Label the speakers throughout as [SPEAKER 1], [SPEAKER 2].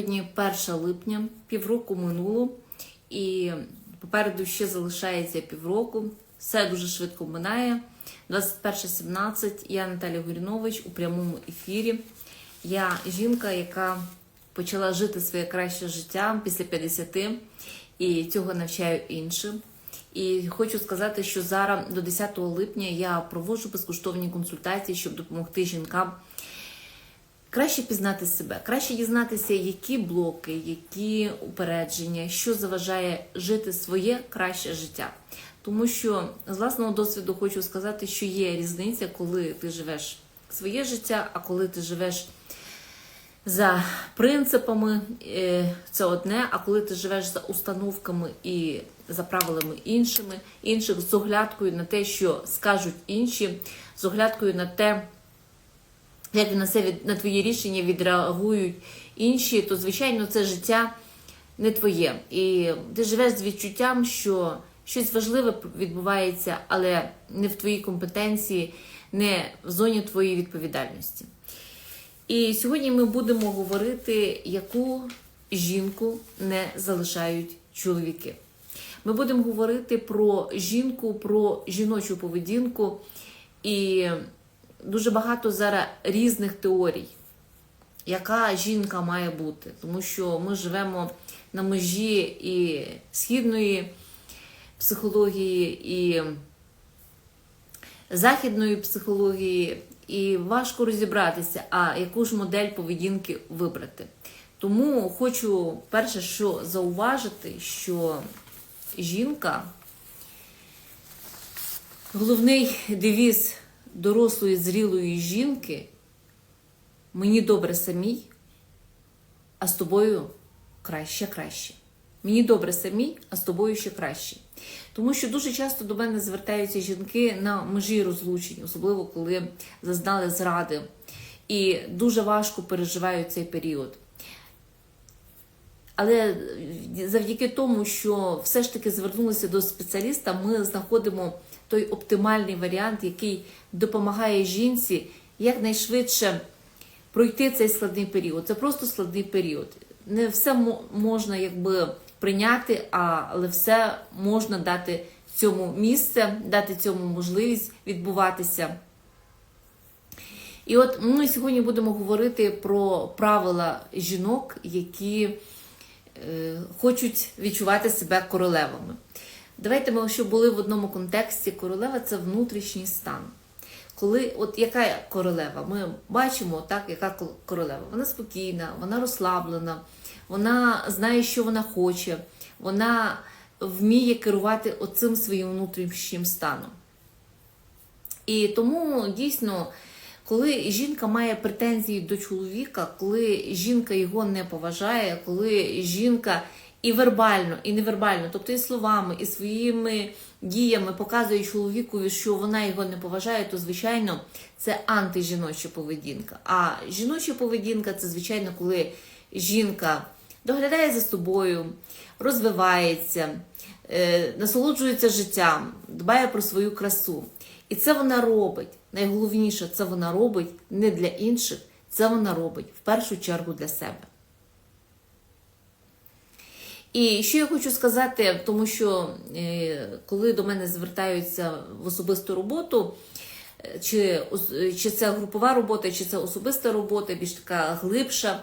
[SPEAKER 1] Сьогодні 1 липня, півроку минуло, і попереду ще залишається півроку. Все дуже швидко минає. 21.17. Я Наталя Горінович у прямому ефірі. Я жінка, яка почала жити своє краще життя після 50, і цього навчаю іншим. І хочу сказати, що зараз до 10 липня я проводжу безкоштовні консультації, щоб допомогти жінкам краще пізнати себе, краще дізнатися, які блоки, які упередження, що заважає жити своє краще життя. Тому що з власного досвіду хочу сказати, що є різниця, коли ти живеш своє життя, а коли ти живеш за принципами, е, це одне, а коли ти живеш за установками і за правилами іншими, інших з оглядкою на те, що скажуть інші, з оглядкою на те, як на це від на твої рішення відреагують інші, то звичайно це життя не твоє. І ти живеш з відчуттям, що щось важливе відбувається, але не в твоїй компетенції, не в зоні твоєї відповідальності. І сьогодні ми будемо говорити, яку жінку не залишають чоловіки. Ми будемо говорити про жінку, про жіночу поведінку і дуже багато зараз різних теорій, яка жінка має бути, тому що ми живемо на межі і східної психології, і західної психології, і важко розібратися, а яку ж модель поведінки вибрати. Тому хочу перше, що зауважити, що жінка головний девіз дорослої зрілої жінки мені добре самій, а з тобою краще краще. Мені добре самій, а з тобою ще краще. Тому що дуже часто до мене звертаються жінки на межі розлучень, особливо коли зазнали зради, і дуже важко переживають цей період. Але завдяки тому, що все ж таки звернулися до спеціаліста, ми знаходимо той оптимальний варіант, який допомагає жінці якнайшвидше пройти цей складний період. Це просто складний період. Не все можна якби прийняти, але все можна дати цьому місце, дати цьому можливість відбуватися. І от ми сьогодні будемо говорити про правила жінок, які хочуть відчувати себе королевами. Давайте ми ще були в одному контексті. Королева це внутрішній стан. Коли, от яка королева? Ми бачимо, так, яка королева. Вона спокійна, вона розслаблена, вона знає, що вона хоче, вона вміє керувати оцим своїм внутрішнім станом. І тому дійсно, коли жінка має претензії до чоловіка, коли жінка його не поважає, коли жінка і вербально, і невербально, тобто і словами, і своїми діями показує чоловікові, що вона його не поважає, то звичайно це антижіноча поведінка. А жіноча поведінка це, звичайно, коли жінка доглядає за собою, розвивається, е, насолоджується життям, дбає про свою красу. І це вона робить. Найголовніше, це вона робить не для інших, це вона робить в першу чергу для себе. І що я хочу сказати, тому що е, коли до мене звертаються в особисту роботу, е, чи, чи це групова робота, чи це особиста робота, більш така глибша.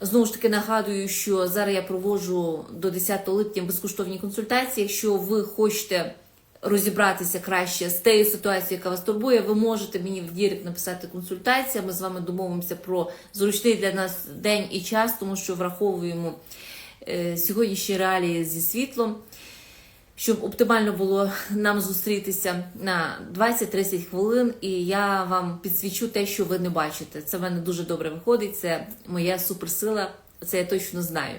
[SPEAKER 1] Знову ж таки нагадую, що зараз я проводжу до 10 липня безкоштовні консультації. Якщо ви хочете розібратися краще з тією ситуацією, яка вас турбує, ви можете мені в Дірект написати консультацію. Ми з вами домовимося про зручний для нас день і час, тому що враховуємо сьогоднішні реалії зі світлом, щоб оптимально було нам зустрітися на 20-30 хвилин, і я вам підсвічу те, що ви не бачите. Це в мене дуже добре виходить, це моя суперсила, це я точно знаю.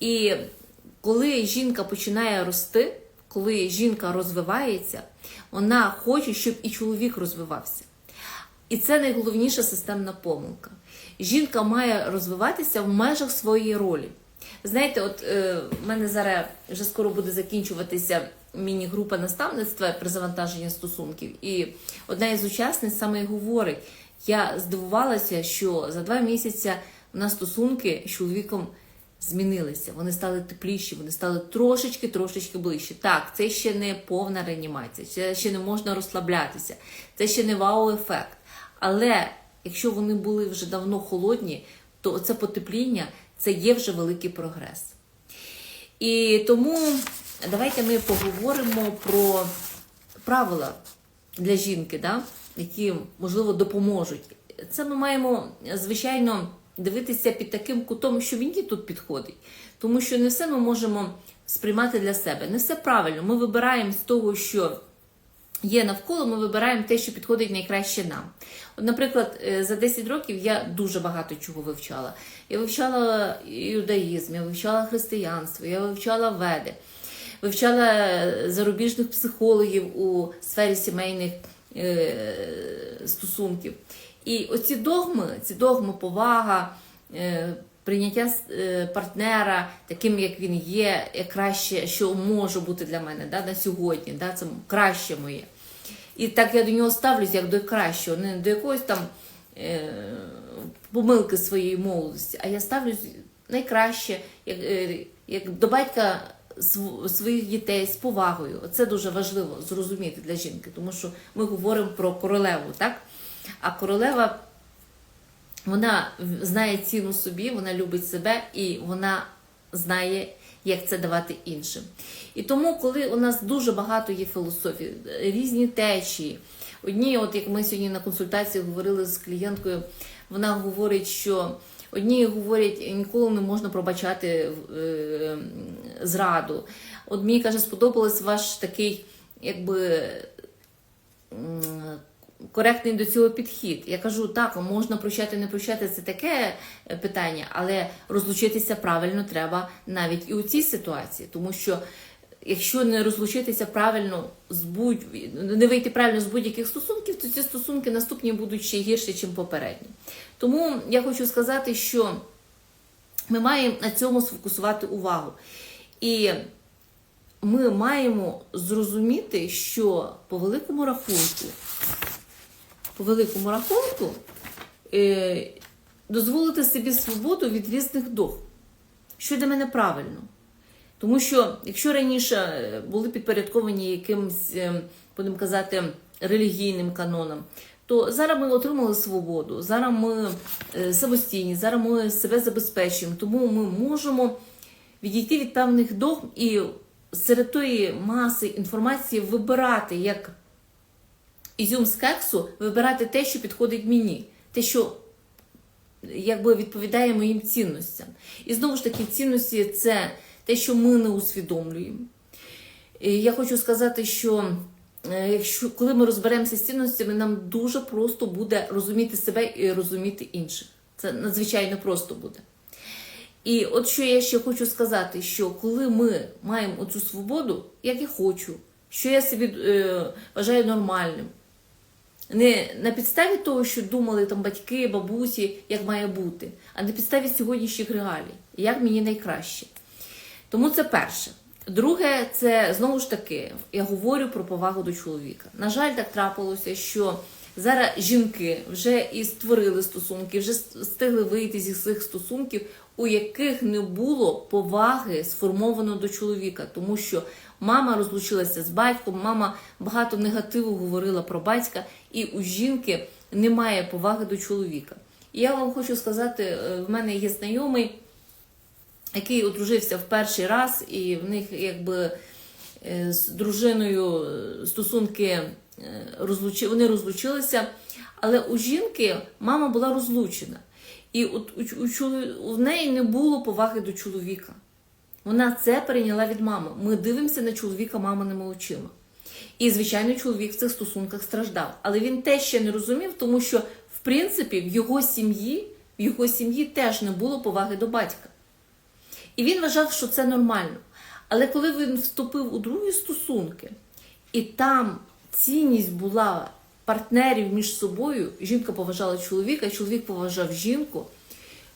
[SPEAKER 1] І коли жінка починає рости, коли жінка розвивається, вона хоче, щоб і чоловік розвивався. І це найголовніша системна помилка. Жінка має розвиватися в межах своєї ролі. Знаєте, от е, в мене зараз вже скоро буде закінчуватися міні-група наставництва при завантаженні стосунків. І одна із учасниць саме і говорить: я здивувалася, що за два місяці у нас стосунки з чоловіком змінилися. Вони стали тепліші, вони стали трошечки-трошечки ближче. Так, це ще не повна реанімація, це ще не можна розслаблятися, це ще не вау-ефект. Але якщо вони були вже давно холодні, то це потепління це є вже великий прогрес. І тому давайте ми поговоримо про правила для жінки, да? які, можливо, допоможуть. Це ми маємо, звичайно, дивитися під таким кутом, що він тут підходить. Тому що не все ми можемо сприймати для себе. Не все правильно. Ми вибираємо з того, що є навколо, ми вибираємо те, що підходить найкраще нам. От, наприклад, е, за 10 років я дуже багато чого вивчала. Я вивчала юдаїзм, я вивчала християнство, я вивчала веди, вивчала зарубіжних психологів у сфері сімейних е, стосунків. І оці догми, ці догми, повага, е, прийняття е, партнера таким, як він є, як краще, що може бути для мене да, на сьогодні, да, це краще моє. І так я до нього ставлюсь як до кращого, не до якоїсь там е, помилки своєї молодості, а я ставлюсь найкраще, як, як до батька своїх дітей з повагою. Це дуже важливо зрозуміти для жінки, тому що ми говоримо про королеву, так? А королева вона знає ціну собі, вона любить себе і вона знає, як це давати іншим. І тому, коли у нас дуже багато є філософій, різні течії. Одні, от як ми сьогодні на консультації говорили з клієнткою, вона говорить, що одні говорять, ніколи не можна пробачати е, зраду. От мені каже, сподобалось ваш такий, якби. Коректний до цього підхід. Я кажу, так, можна прощати, не прощати, це таке е, питання, але розлучитися правильно треба навіть і у цій ситуації, тому що. Якщо не розлучитися правильно з будь не вийти правильно з будь-яких стосунків, то ці стосунки наступні будуть ще гірші, ніж попередні. Тому я хочу сказати, що ми маємо на цьому сфокусувати увагу. І ми маємо зрозуміти, що по великому рахунку по великому рахунку е, дозволити собі свободу від різних догм. Що для мене правильно? Тому що якщо раніше е, були підпорядковані якимось, е, будемо казати, релігійним канонам, то зараз ми отримали свободу, зараз ми е, самостійні, зараз ми себе забезпечуємо, тому ми можемо відійти від певних догм і серед тої маси інформації вибирати як ізюм з кексу вибирати те, що підходить мені, те, що якби відповідає моїм цінностям. І знову ж таки, цінності це те, що ми не усвідомлюємо. І я хочу сказати, що е, якщо коли ми розберемося з цінностями, нам дуже просто буде розуміти себе і розуміти інших. Це надзвичайно просто буде. І от що я ще хочу сказати, що коли ми маємо оцю свободу, як я хочу, що я собі е, вважаю нормальним, не на підставі того, що думали там батьки, бабусі, як має бути, а на підставі сьогоднішніх реалій, як мені найкраще. Тому це перше. Друге, це знову ж таки, я говорю про повагу до чоловіка. На жаль, так трапилося, що зараз жінки вже і створили стосунки, вже встигли вийти зі своїх стосунків, у яких не було поваги сформовано до чоловіка, тому що мама розлучилася з батьком, мама багато негативу говорила про батька, і у жінки немає поваги до чоловіка. І я вам хочу сказати, е, в мене є знайомий, який одружився в перший раз, і в них якби е, з дружиною е, стосунки е, вони розлучилися, але у жінки мама була розлучена. І от у, у, чолові- у неї не було поваги до чоловіка. Вона це перейняла від мами. Ми дивимося на чоловіка маминими очима. І, звичайно, чоловік в цих стосунках страждав. Але він те ще не розумів, тому що, в принципі, в його сім'ї, в його сім'ї теж не було поваги до батька. І він вважав, що це нормально. Але коли він вступив у другі стосунки, і там цінність була партнерів між собою, жінка поважала чоловіка, чоловік поважав жінку,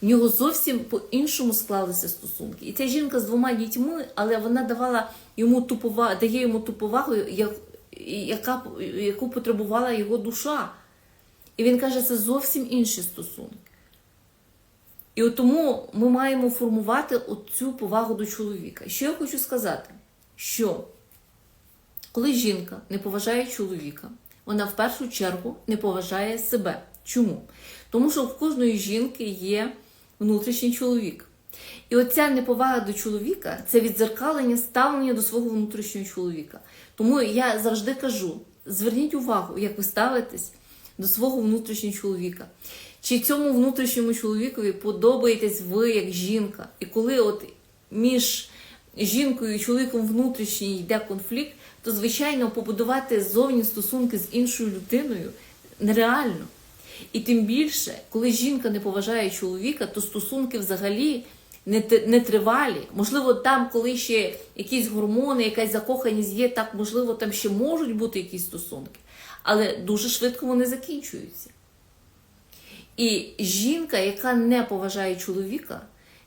[SPEAKER 1] в нього зовсім по-іншому склалися стосунки. І ця жінка з двома дітьми, але вона давала йому ту повагу, дає йому ту повагу, яка, яку потребувала його душа. І він каже, це зовсім інші стосунки. І от тому ми маємо формувати цю повагу до чоловіка. Що я хочу сказати? Що коли жінка не поважає чоловіка, вона в першу чергу не поважає себе. Чому? Тому що в кожної жінки є внутрішній чоловік. І оця неповага до чоловіка це відзеркалення ставлення до свого внутрішнього чоловіка. Тому я завжди кажу: зверніть увагу, як ви ставитесь до свого внутрішнього чоловіка. Чи цьому внутрішньому чоловікові подобаєтесь ви як жінка? І коли от між жінкою і чоловіком внутрішній йде конфлікт, то звичайно побудувати зовні стосунки з іншою людиною нереально. І тим більше, коли жінка не поважає чоловіка, то стосунки взагалі не, тривалі. Можливо, там, коли ще якісь гормони, якась закоханість є, так можливо, там ще можуть бути якісь стосунки, але дуже швидко вони закінчуються. І жінка, яка не поважає чоловіка,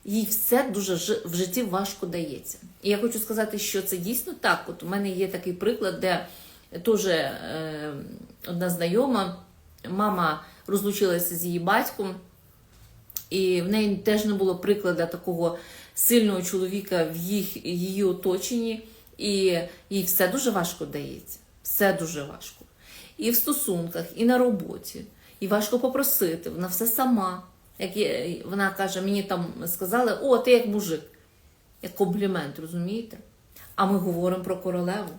[SPEAKER 1] їй все дуже в житті важко дається. І я хочу сказати, що це дійсно так. От у мене є такий приклад, де теж е, одна знайома, мама розлучилася з її батьком, і в неї теж не було прикладу такого сильного чоловіка в їх, її оточенні, і їй все дуже важко дається. Все дуже важко. І в стосунках, і на роботі. І важко попросити, вона все сама. Як вона каже, мені там сказали, о, ти як мужик. Як комплімент, розумієте? А ми говоримо про королеву.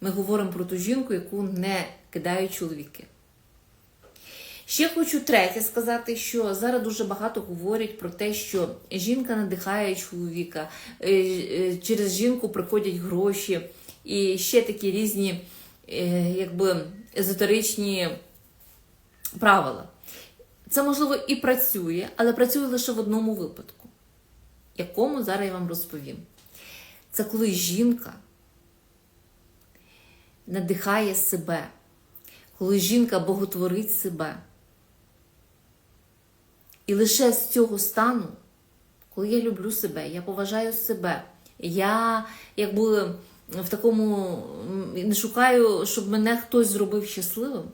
[SPEAKER 1] Ми говоримо про ту жінку, яку не кидають чоловіки. Ще хочу третє сказати, що зараз дуже багато говорять про те, що жінка надихає чоловіка, е, е, через жінку приходять гроші, і ще такі різні, е, якби езотеричні правила. Це можливо і працює, але працює лише в одному випадку, якому зараз я вам розповім. Це коли жінка надихає себе, коли жінка боготворить себе. І лише з цього стану, коли я люблю себе, я поважаю себе, я якби в такому не шукаю, щоб мене хтось зробив щасливим,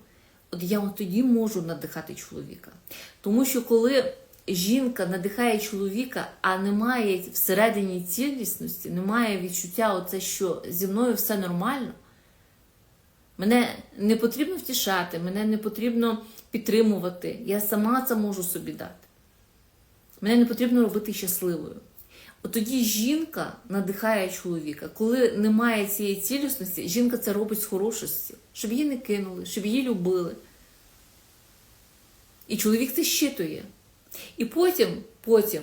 [SPEAKER 1] от я от тоді можу надихати чоловіка. Тому що коли жінка надихає чоловіка, а немає всередині цілісності, немає відчуття, оце, що зі мною все нормально. Мене не потрібно втішати, мене не потрібно підтримувати. Я сама це можу собі дати. Мене не потрібно робити щасливою. Тоді жінка надихає чоловіка. Коли немає цієї цілісності, жінка це робить з хорошості, щоб її не кинули, щоб її любили. І чоловік це щитує. І потім, потім,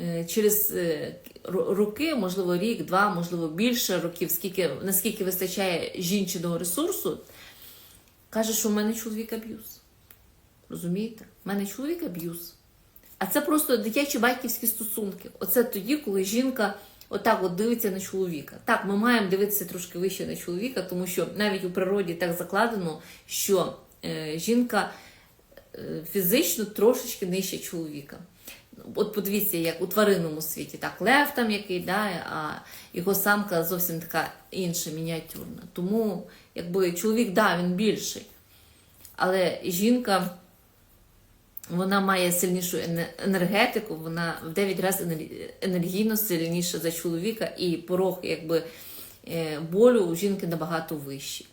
[SPEAKER 1] е, через е, роки, можливо, рік, два, можливо, більше років, скільки, наскільки вистачає жінчиного ресурсу, каже, що в мене чоловік аб'юз. Розумієте? В мене чоловік аб'юз. А це просто дитячі батьківські стосунки. Оце тоді, коли жінка отак от дивиться на чоловіка. Так, ми маємо дивитися трошки вище на чоловіка, тому що навіть у природі так закладено, що е, жінка е, фізично трошечки нижче чоловіка. От подивіться, як у тваринному світі, так, лев там який, да, а його самка зовсім така інша, мініатюрна. Тому, якби чоловік, да, він більший. Але жінка вона має сильнішу енергетику, вона в 9 разів енергійно сильніша за чоловіка, і порог якби, е, болю у жінки набагато вищий.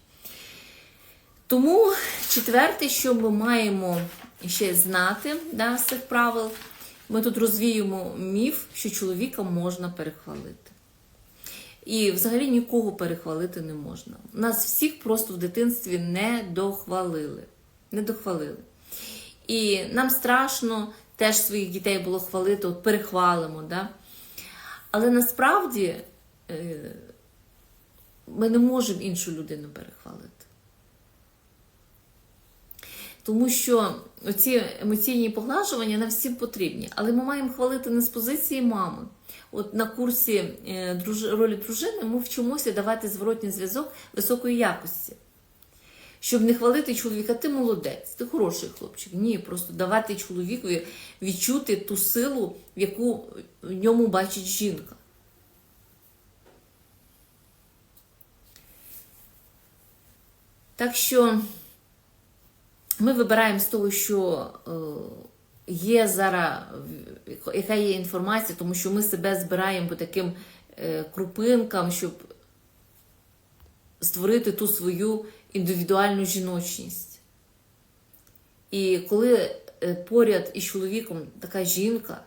[SPEAKER 1] Тому четверте, що ми маємо ще знати да, з цих правил, ми тут розвіємо міф, що чоловіка можна перехвалити. І взагалі нікого перехвалити не можна. Нас всіх просто в дитинстві не дохвалили. Не дохвалили. І нам страшно теж своїх дітей було хвалити, от перехвалимо. Да? Але насправді е, ми не можемо іншу людину перехвалити. Тому що ці емоційні поглажування нам всім потрібні, але ми маємо хвалити не з позиції мами. От на курсі е, ролі дружини ми вчимося давати зворотній зв'язок високої якості. Щоб не хвалити чоловіка, ти молодець, ти хороший хлопчик. Ні, просто давати чоловікові відчути ту силу, яку в ньому бачить жінка. Так що ми вибираємо з того, що е, є зараз, яка є інформація, тому що ми себе збираємо по таким е, крупинкам, щоб створити ту свою індивідуальну жіночність. І коли е, поряд із чоловіком така жінка,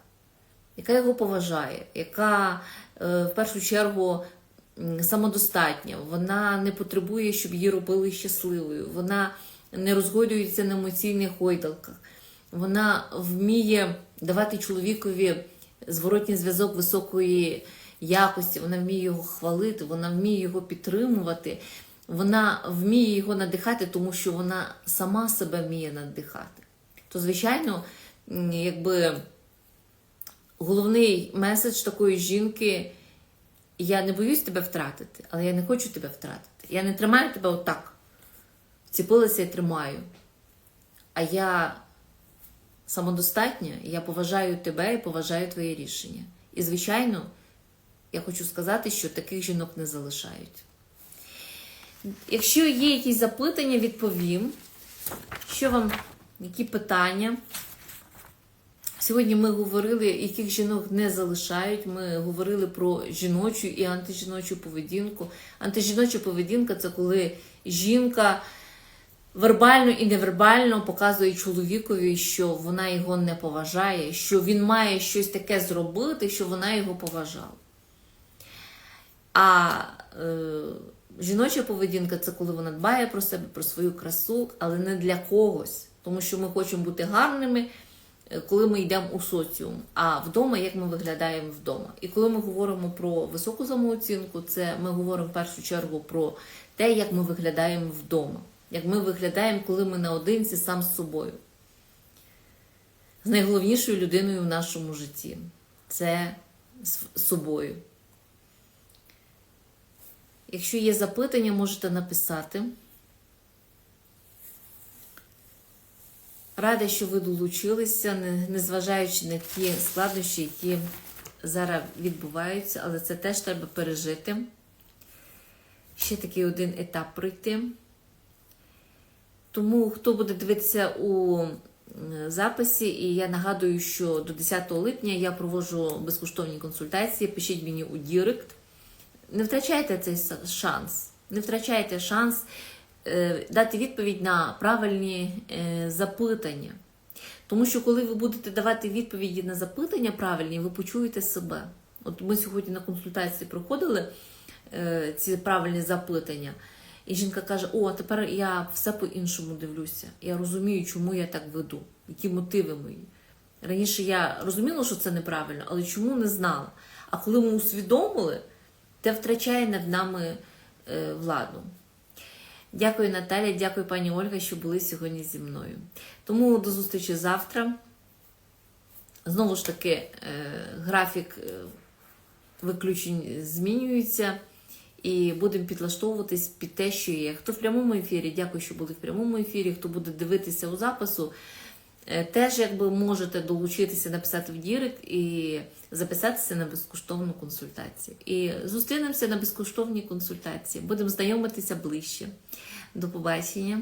[SPEAKER 1] яка його поважає, яка е, в першу чергу самодостатня, вона не потребує, щоб її робили щасливою, вона не розгойдується на емоційних гойдалках, вона вміє давати чоловікові зворотній зв'язок високої якості, вона вміє його хвалити, вона вміє його підтримувати, вона вміє його надихати, тому що вона сама себе вміє надихати. То, звичайно, якби головний меседж такої жінки: я не боюсь тебе втратити, але я не хочу тебе втратити. Я не тримаю тебе отак. Вціпилася і тримаю. А я самодостатня, я поважаю тебе і поважаю твоє рішення. І, звичайно, я хочу сказати, що таких жінок не залишають. Якщо є якісь запитання, відповім. Що вам, які питання? Сьогодні ми говорили, яких жінок не залишають. Ми говорили про жіночу і антижіночу поведінку. Антижіноча поведінка це коли жінка вербально і невербально показує чоловікові, що вона його не поважає, що він має щось таке зробити, що вона його поважала. А е, жіноча поведінка це коли вона дбає про себе, про свою красу, але не для когось. Тому що ми хочемо бути гарними, е, коли ми йдемо у соціум. А вдома, як ми виглядаємо вдома. І коли ми говоримо про високу самооцінку, це ми говоримо в першу чергу про те, як ми виглядаємо вдома. Як ми виглядаємо, коли ми наодинці сам з собою. З найголовнішою людиною в нашому житті це з собою. Якщо є запитання, можете написати. Рада, що ви долучилися, незважаючи на ті складнощі, які зараз відбуваються, але це теж треба пережити. Ще такий один етап пройти. Тому хто буде дивитися у записі, і я нагадую, що до 10 липня я проводжу безкоштовні консультації. Пишіть мені у Дірект. Не втрачайте цей шанс. Не втрачайте шанс е, дати відповідь на правильні е, запитання. Тому що, коли ви будете давати відповіді на запитання правильні, ви почуєте себе. От ми сьогодні на консультації проходили е, ці правильні запитання. І жінка каже: О, тепер я все по-іншому дивлюся. Я розумію, чому я так веду, які мотиви мої. Раніше я розуміла, що це неправильно, але чому не знала. А коли ми усвідомили, те втрачає над нами е, владу. Дякую, Наталя, дякую, пані Ольга, що були сьогодні зі мною. Тому до зустрічі завтра. Знову ж таки, е, графік е, виключень змінюється. І будемо підлаштовуватись під те, що є. Хто в прямому ефірі, дякую, що були в прямому ефірі. Хто буде дивитися у запису, теж якби можете долучитися, написати в Дірект і записатися на безкоштовну консультацію. І зустрінемося на безкоштовній консультації. Будемо знайомитися ближче. До побачення.